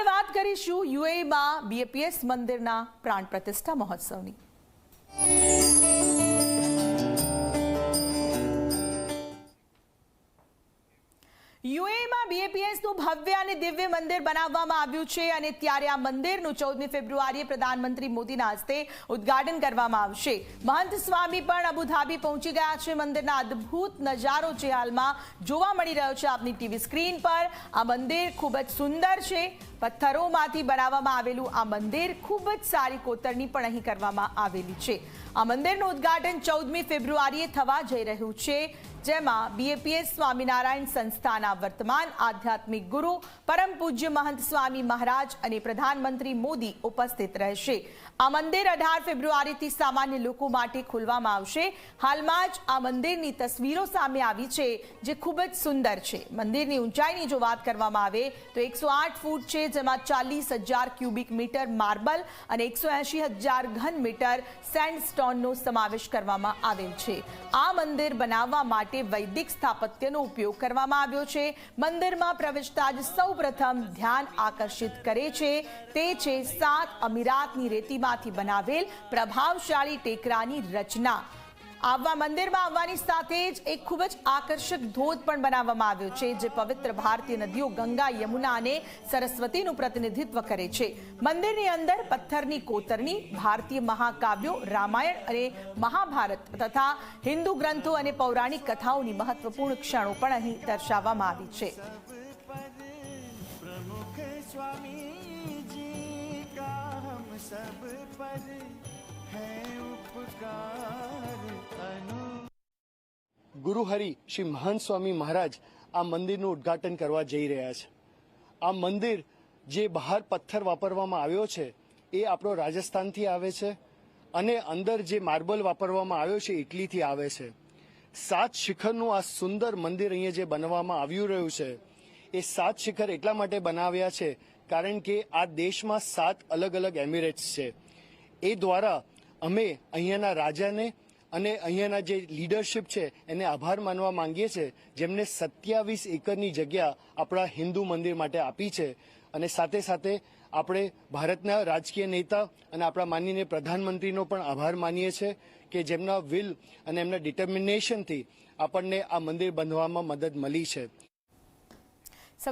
આગળ વાત કરીશું યુએમાં બીએપીએસ મંદિરના પ્રાણ પ્રતિષ્ઠા મહોત્સવની. યુએમાં બીએપીએસનું ભવ્ય અને દિવ્ય મંદિર બનાવવામાં આવ્યું છે અને ત્યારે આ મંદિરનું ચૌદમી ફેબ્રુઆરીએ પ્રધાનમંત્રી મોદીના હસ્તે ઉદ્ઘાટન કરવામાં આવશે. મહંત સ્વામી પણ અબુધાબી પહોંચી ગયા છે. મંદિરના અદ્ભુત નજારો જે હાલમાં જોવા મળી રહ્યો છે આપની ટીવી સ્ક્રીન પર. આ મંદિર ખૂબ જ સુંદર છે. પથ્થરોમાંથી બનાવવામાં આવેલું આ મંદિર ખૂબ જ સારી કોતરણી પણ અહીં કરવામાં આવેલી છે. આ મંદિરનું ઉદ્ઘાટન ચૌદમી ફેબ્રુઆરીએ થવા જઈ રહ્યું છે. જેમાં બીએપીએસ સ્વામિનારાયણ સંસ્થાના વર્તમાન આધ્યાત્મિક ગુરુ, પરમ પૂજ્ય મહંત સ્વામી મહારાજ અને પ્રધાનમંત્રી મોદી ઉપસ્થિત રહેશે. આ મંદિર અઢાર ફેબ્રુઆરીથી સામાન્ય લોકો માટે ખોલવામાં આવશે. હાલમાં જ આ મંદિરની તસવીરો સામે આવી છે, જે ખૂબ જ સુંદર છે. મંદિરની ઊંચાઈની જો વાત કરવામાં આવે, તો એકસો ફૂટ છે, જેમાં ચાલીસ હજાર ક્યુબિક મીટર માર્બલ અને એકસો એંશી હજાર ઘન મીટર સેન્ડસ્ટોનનો સમાવેશ કરવામાં આવેલ છે. આ મંદિર બનાવવા માટે વૈદિક સ્થાપત્યનો ઉપયોગ કરવામાં આવ્યો છે. મંદિરમાં પ્રવેશતા જ સૌ પ્રથમ ધ્યાન આકર્ષિત કરે છે. તે છે સાત અમીરાતની રેતીમાંથી બનાવેલ પ્રભાવશાળી ટેકરાની રચના. આવવા મંદિરમાં આવવાની સાથે જ એક ખૂબ જ આકર્ષક ધોધ પણ બનાવવામાં આવ્યો છે જે પવિત્ર ભારતીય નદીઓ ગંગા યમુના અને સરસ્વતીનું પ્રતિનિધિત્વ કરે છે મંદિરની અંદર પથ્થરની કોતરણી ભારતીય મહાકાવ્યો રામાયણ અને મહાભારત તથા હિન્દુ ગ્રંથો અને પૌરાણિક કથાઓની મહત્વપૂર્ણ ક્ષણો પણ અહીં દર્શાવવામાં આવી છે प्रमुख स्वामी जी का हम सब पर है उपकार अनु ગુરુહરિ શ્રી મહંત સ્વામી મહારાજ આ મંદિરનું ઉદ્ઘાટન કરવા જઈ રહ્યા છે. આ મંદિર જે બહાર પથ્થર વાપરવામાં આવ્યો છે, એ આપણો રાજસ્થાનથી આવે છે અને અંદર જે માર્બલ વાપરવામાં આવ્યો છે, ઇટલીથી આવે છે. સાત શિખરનું આ સુંદર મંદિર અહીંયા જે બનવામાં આવ્યું રહ્યું છે, એ સાત શિખર એટલા માટે બનાવ્યા છે કારણ કે આ દેશમાં સાત અલગ અલગ એમિરેટ્સ છે. એ દ્વારા અમે અહીંયાના રાજાને અને અહીંયાના જે લીડરશિપ છે, એને આભાર માનવા માંગીએ છીએ, જેમને સત્યાવીસ એકરની જગ્યા આપણા હિન્દુ મંદિર માટે આપી છે. અને સાથે સાથે આપણે ભારતના રાજકીય નેતા અને આપણા માનનીય પ્રધાનમંત્રીનો પણ આભાર માનીએ છીએ કે જેમના વિલ અને એમના ડિટર્મિનેશનથી આપણને આ મંદિર બંધવામાં મદદ મળી છે.